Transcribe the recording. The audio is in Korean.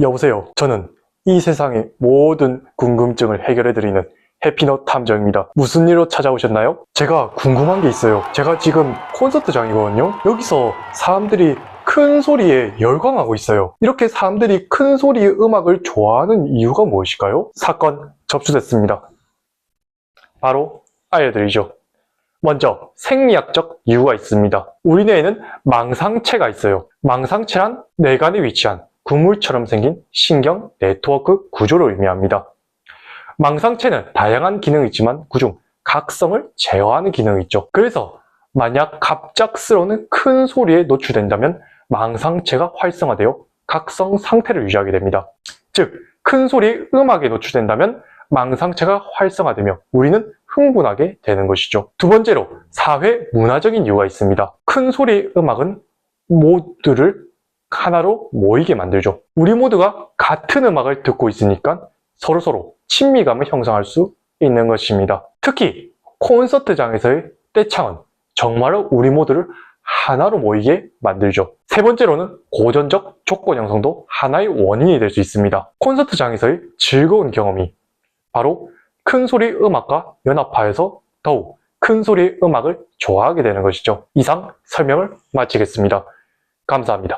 여보세요. 저는 이 세상의 모든 궁금증을 해결해드리는 해피넛 탐정입니다. 무슨 일로 찾아오셨나요? 제가 궁금한 게 있어요. 제가 지금 콘서트장이거든요. 여기서 사람들이 큰 소리에 열광하고 있어요. 이렇게 사람들이 큰 소리의 음악을 좋아하는 이유가 무엇일까요? 사건 접수됐습니다. 바로 알려드리죠. 먼저 생리학적 이유가 있습니다. 우리 뇌에는 망상체가 있어요. 망상체란 뇌간에 위치한 구물처럼 생긴 신경 네트워크 구조를 의미합니다. 망상체는 다양한 기능이 있지만 그중 각성을 제어하는 기능이 있죠. 그래서 만약 갑작스러운 큰 소리에 노출된다면 망상체가 활성화되어 각성 상태를 유지하게 됩니다. 즉, 큰 소리 음악에 노출된다면 망상체가 활성화되며 우리는 흥분하게 되는 것이죠. 두 번째로 사회 문화적인 이유가 있습니다. 큰 소리 음악은 모두를 하나로 모이게 만들죠. 우리 모두가 같은 음악을 듣고 있으니까 서로서로 친미감을 형성할 수 있는 것입니다. 특히 콘서트장에서의 떼창은 정말로 우리 모두를 하나로 모이게 만들죠. 세 번째로는 고전적 조건 형성도 하나의 원인이 될 수 있습니다. 콘서트장에서의 즐거운 경험이 바로 큰 소리 음악과 연합하여서 더욱 큰 소리 음악을 좋아하게 되는 것이죠. 이상 설명을 마치겠습니다. 감사합니다.